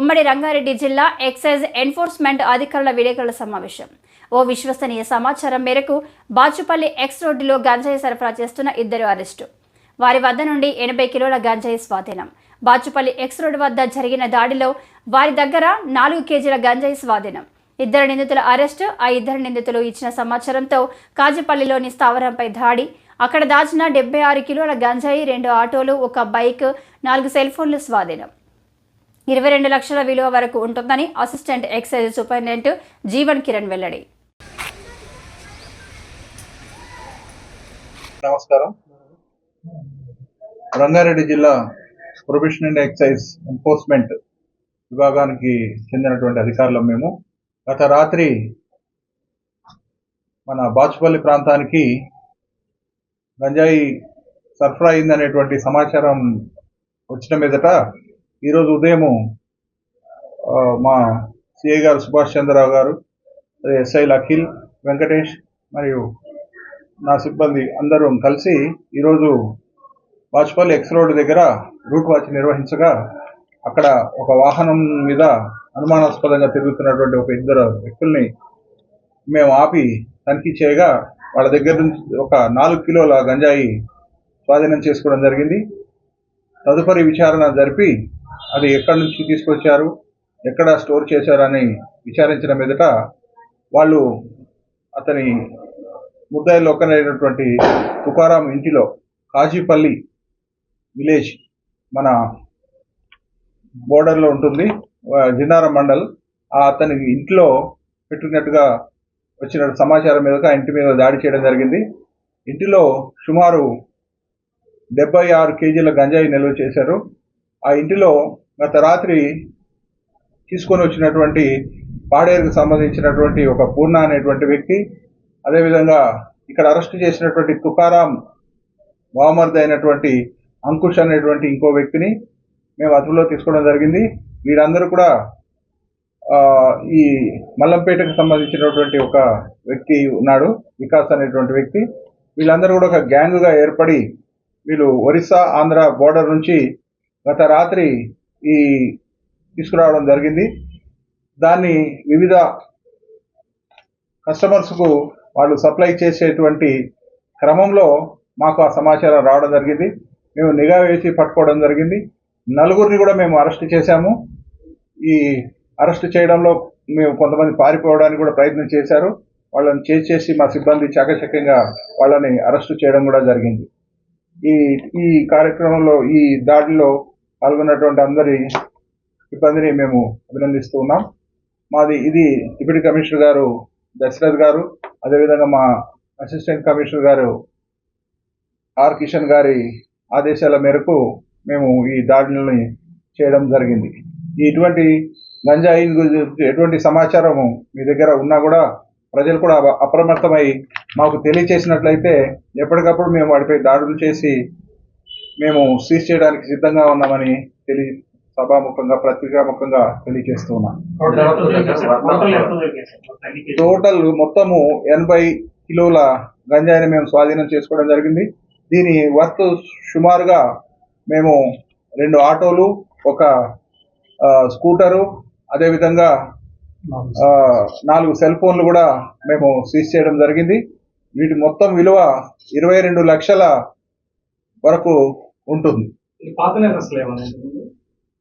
ఉమ్మడి రంగారెడ్డి జిల్లా excise enforcement అధికారుల విలేకరుల సమావేశం. ఓ విశ్వసనీయ సమాచారం మేరకు బాచుపల్లి ఎక్స్ రోడ్డులో గంజాయి సరఫరా చేస్తున్న ఇద్దరు అరెస్టు. వారి వద్ద నుండి ఎనభై కిలోల గంజాయి స్వాధీనం. బాచుపల్లి ఎక్స్ రోడ్డు వద్ద జరిగిన దాడిలో వారి దగ్గర నాలుగు కేజీల గంజాయి స్వాధీనం. ఇద్దరు నిందితుల అరెస్టు ఆ ఇద్దరు నిందితులు ఇచ్చిన సమాచారంతో కాజుపల్లిలోని స్థావరంపై దాడి. అక్కడ దాచిన డెబ్బై ఆరు కిలోల గంజాయి రెండు ఆటోలు ఒక బైక్ నాలుగు సెల్ ఫోన్లు స్వాధీనం. ఇరవై రెండు లక్షల విలువ వరకు ఉంటుందని assistant excise superintendent Jeevan Kiran వెల్లడి. నమస్కారం. రంగారెడ్డి జిల్లా ప్రొఫెషనల్ అండ్ ఎక్సైజ్ ఎన్ఫోర్స్మెంట్ విభాగానికి చెందినటువంటి అధికారులం మేము. గత రాత్రి మన బాచుపల్లి ప్రాంతానికి గంజాయి సరఫరా అయిందనేటువంటి సమాచారం వచ్చిన మీదట ఈరోజు ఉదయము మా సిఐ గారు సుభాష్ చంద్రరావు గారు ఎస్ఐ అఖిల్ వెంకటేష్ మరియు నా సిబ్బంది అందరూ కలిసి ఈరోజు వాజ్పల్లి ఎక్స్ రోడ్ దగ్గర రూట్ వాచ్ నిర్వహించగా అక్కడ ఒక వాహనం మీద అనుమానాస్పదంగా తిరుగుతున్నటువంటి ఒక ఇద్దరు వ్యక్తుల్ని మేము ఆపి తనిఖీ చేయగా వాళ్ళ దగ్గర నుంచి ఒక నాలుగు కిలోల గంజాయి స్వాధీనం చేసుకోవడం జరిగింది. తదుపరి విచారణ జరిపి అది ఎక్కడి నుంచి తీసుకొచ్చారు ఎక్కడ స్టోర్ చేశారని విచారించిన మీదట వాళ్ళు అతని ముద్దాయిలో ఒకరైనటువంటి తుకారాం ఇంటిలో కాజీపల్లి విలేజ్ మన బోర్డర్లో ఉంటుంది జిన్నారం మండల్. ఆ అతని ఇంట్లో పెట్టినట్టుగా వచ్చిన సమాచారం మీదగా ఇంటి మీద దాడి చేయడం జరిగింది. ఇంటిలో సుమారు డెబ్బై ఆరు కేజీల గంజాయి నిల్వ చేశారు. ఆ ఇంటిలో గత రాత్రి తీసుకొని వచ్చినటువంటి పాడేరుకు సంబంధించినటువంటి ఒక పూర్ణ అనేటువంటి వ్యక్తి అదేవిధంగా ఇక్కడ అరెస్ట్ చేసినటువంటి తుకారాం బామర్ది అయినటువంటి అంకుష్ అనేటువంటి ఇంకో వ్యక్తిని మేము అదుపులో తీసుకోవడం జరిగింది. వీరందరూ కూడా ఈ మల్లంపేటకు సంబంధించినటువంటి ఒక వ్యక్తి ఉన్నాడు వికాస్ అనేటువంటి వ్యక్తి. వీళ్ళందరూ కూడా ఒక గ్యాంగ్గా ఏర్పడి వీళ్ళు ఒరిస్సా ఆంధ్ర బోర్డర్ నుంచి గత రాత్రి ఈ తీసుకురావడం జరిగింది. దాన్ని వివిధ కస్టమర్స్కు వాళ్ళు సప్లై చేసేటువంటి క్రమంలో మాకు ఆ సమాచారం రావడం జరిగింది. మేము నిఘా వేసి పట్టుకోవడం జరిగింది. నలుగురిని కూడా మేము అరెస్ట్ చేశాము. ఈ అరెస్ట్ చేయడంలో మేము కొంతమంది పారిపోవడానికి కూడా ప్రయత్నం చేశారు. వాళ్ళని చేసి చేసి మా సిబ్బంది చాకచక్యంగా వాళ్ళని అరెస్ట్ చేయడం కూడా జరిగింది. ఈ ఈ కార్యక్రమంలో ఈ దాడిలో పాల్గొన్నటువంటి అందరి సిబ్బందిని మేము అభినందిస్తూ ఉన్నాం. మాది ఇది డిప్యూటీ కమిషనర్ గారు దశరథ్ గారు అదేవిధంగా మా అసిస్టెంట్ కమిషనర్ గారు ఆర్ కిషన్ గారి ఆదేశాల మేరకు మేము ఈ దాడులని చేయడం జరిగింది. ఈ ఇటువంటి గంజాయి గురించి ఎటువంటి సమాచారము మీ దగ్గర ఉన్నా కూడా ప్రజలు కూడా అప్రమత్తమై మాకు తెలియచేసినట్లయితే ఎప్పటికప్పుడు మేము వాటిపై దాడులు చేసి మేము సీజ్ చేయడానికి సిద్ధంగా ఉన్నామని తెలియ సభాముఖంగా పత్రికాముఖంగా తెలియజేస్తున్నాం. టోటల్ మొత్తము ఎనభై కిలోల గంజాయిని మేము స్వాధీనం చేసుకోవడం జరిగింది. దీని వర్త్ సుమారుగా మేము రెండు ఆటోలు ఒక స్కూటరు అదేవిధంగా నాలుగు సెల్ ఫోన్లు కూడా మేము సీజ్ చేయడం జరిగింది. వీటి మొత్తం విలువ ఇరవై రెండు లక్షల వరకు ఉంటుంది.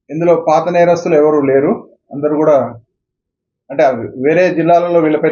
ఇందులో పాత నేరస్తులు ఎవరు లేరు. అందరూ కూడా అంటే వేరే జిల్లాలలో వీళ్ళపైన